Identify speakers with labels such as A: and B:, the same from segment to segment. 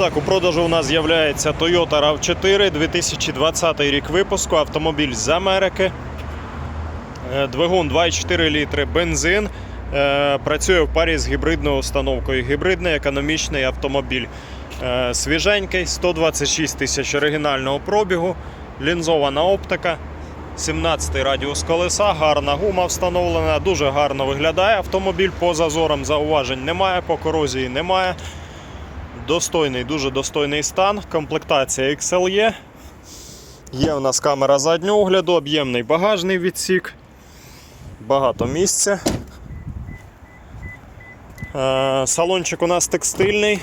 A: Так, у продажу у нас з'являється Toyota RAV4, 2020 рік випуску, автомобіль з Америки. Е, Двигун 2,4 літри, бензин. Е, Працює в парі з гібридною установкою. Гібридний економічний автомобіль. Е, Свіженький, 126 тисяч оригінального пробігу, лінзована оптика, 17 радіус колеса, гарна гума встановлена, дуже гарно виглядає автомобіль. По зазорам зауважень немає, по корозії немає. Достойний, дуже достойний стан. Комплектація XLE. Є у нас камера заднього огляду, об'ємний багажний відсік. Багато місця. Е, Салончик у нас текстильний.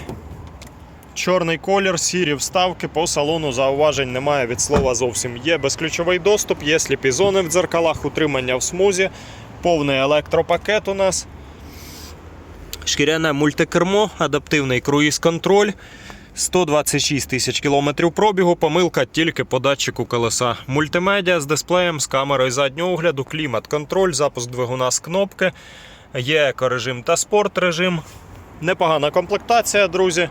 A: Чорний колір, сірі вставки, по салону зауважень немає від слова зовсім. Є безключовий доступ, є сліпі зони в дзеркалах, утримання в смузі, повний електропакет у нас. Шкіряне мультикермо, адаптивний круїз-контроль. 126 тисяч кілометрів пробігу, помилка тільки по датчику колеса. Мультимедіа з дисплеєм, з камерою заднього огляду, клімат-контроль, запуск двигуна з кнопки, є екорежим та спорт режим. Непогана комплектація, друзі.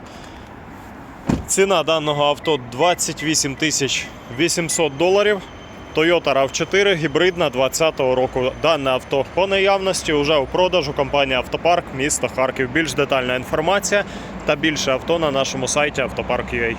A: Ціна даного авто 28 тисяч 800 доларів. Toyota RAV4 гібридна 2020 року. Дане авто по наявності вже у продажу компанія Автопарк міста Харків. Більш детальна інформація та більше авто на нашому сайті автопарк.ua.